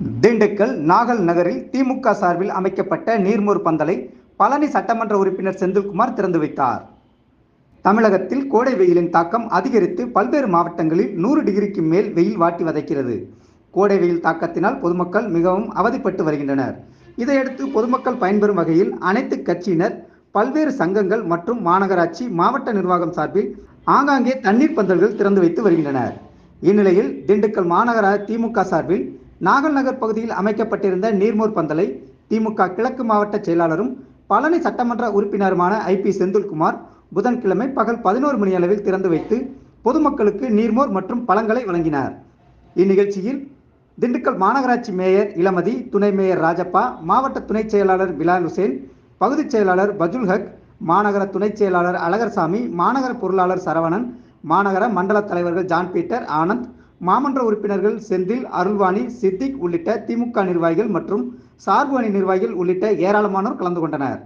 திண்டுக்கல் நாகல் நகரில் திமுக சார்பில் அமைக்கப்பட்ட நீர்மோர் பந்தலை பழனி சட்டமன்ற உறுப்பினர் செந்தில்குமார் திறந்து வைத்தார். தமிழகத்தில் கோடை வெயிலின் தாக்கம் அதிகரித்து பல்வேறு மாவட்டங்களில் நூறு டிகிரிக்கு மேல் வெயில் வாட்டி வதைக்கிறது. கோடை வெயில் தாக்கத்தினால் பொதுமக்கள் மிகவும் அவதிப்பட்டு வருகின்றனர். இதையடுத்து பொதுமக்கள் பயன்பெறும் வகையில் அனைத்து கட்சியினர் பல்வேறு சங்கங்கள் மற்றும் மாநகராட்சி மாவட்ட நிர்வாகம் சார்பில் ஆங்காங்கே தண்ணீர் பந்தல்கள் திறந்து வைத்து வருகின்றனர். இந்நிலையில் திண்டுக்கல் மாநகர திமுக சார்பில் நாகல் நகர் பகுதியில் அமைக்கப்பட்டிருந்த நீர்மோர் பந்தலை திமுக கிழக்கு மாவட்ட செயலாளரும் பழனி சட்டமன்ற உறுப்பினருமான ஐ பி செந்தில்குமார் புதன்கிழமை பகல் பதினோரு மணி அளவில் திறந்து வைத்து பொதுமக்களுக்கு நீர்மோர் மற்றும் பழங்களை வழங்கினார். இந்நிகழ்ச்சியில் திண்டுக்கல் மாநகராட்சி மேயர் இளமதி துணை மேயர் ராஜப்பா மாவட்ட துணைச் செயலாளர் பிலால் ஹுசேன் பகுதிச் செயலாளர் பஜுல் ஹக் மாநகர துணைச் செயலாளர் அழகர்சாமி மாநகர பொருளாளர் சரவணன் மாநகர மண்டல தலைவர்கள் ஜான் பீட்டர் ஆனந்த் மாமன்ற உறுப்பினர்கள் செந்தில் அருள்வாணி சித்திக் உள்ளிட்ட திமுக நிர்வாகிகள் மற்றும் சார்பு அணி நிர்வாகிகள் உள்ளிட்ட ஏராளமானோர் கலந்து கொண்டனர்.